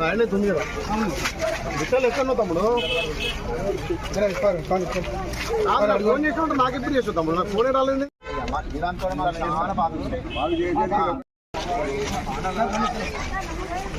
నాయన ఉంది కదా. విషయాలు ఎక్కడున్నావు తమ్ముడు? ఫోన్ చేసి ఉంటే నాకు ఎప్పుడు చేసావు తమ్ముడు? నాకు ఫోనే రాలేదు.